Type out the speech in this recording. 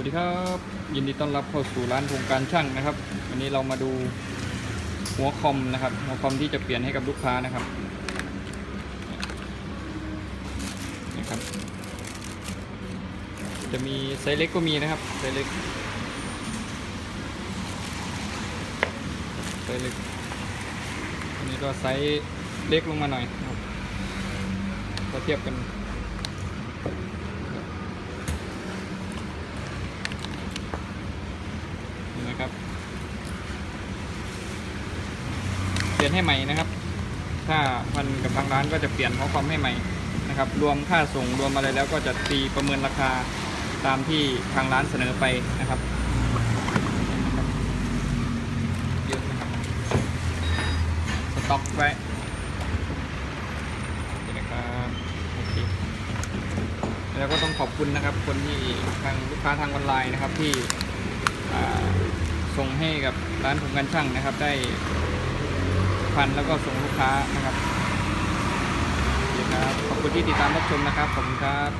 วัสดีครับ ยินดีต้อนรับเข้าสู่ร้านโครงการช่างนะครับ วันนี้เรามาดูหัวคอมนะครับ หัวคอมที่จะเปลี่ยนให้กับลูกค้านะครับนี่ครับ จะมีไซส์เล็กก็มีนะครับไซส์เล็กไซส์เล็กอันนี้ก็ไซส์เล็กลงมาหน่อยครับถ้าเทียบกัน นะครับเปลี่ยนให้ใหม่นะครับ ถ้าพันกับทางร้านก็จะเปลี่ยนหัวคอมให้ใหม่นะครับ รวมค่าส่งรวมอะไรแล้วก็จะตีประเมินราคาตามที่ทางร้านเสนอไปนะครับเยอะนะครับ สต็อกไว้นะครับโอเคแล้วก็ต้องขอบคุณนะครับ คนที่ทางลูกค้าทางออนไลน์นะครับที่ ส่งให้กับร้านผมกันช่างนะครับ ได้พันแล้วก็ส่งลูกค้านะครับดีครับขอบคุณที่ติดตามรับชมนะครับขอบคุณครับ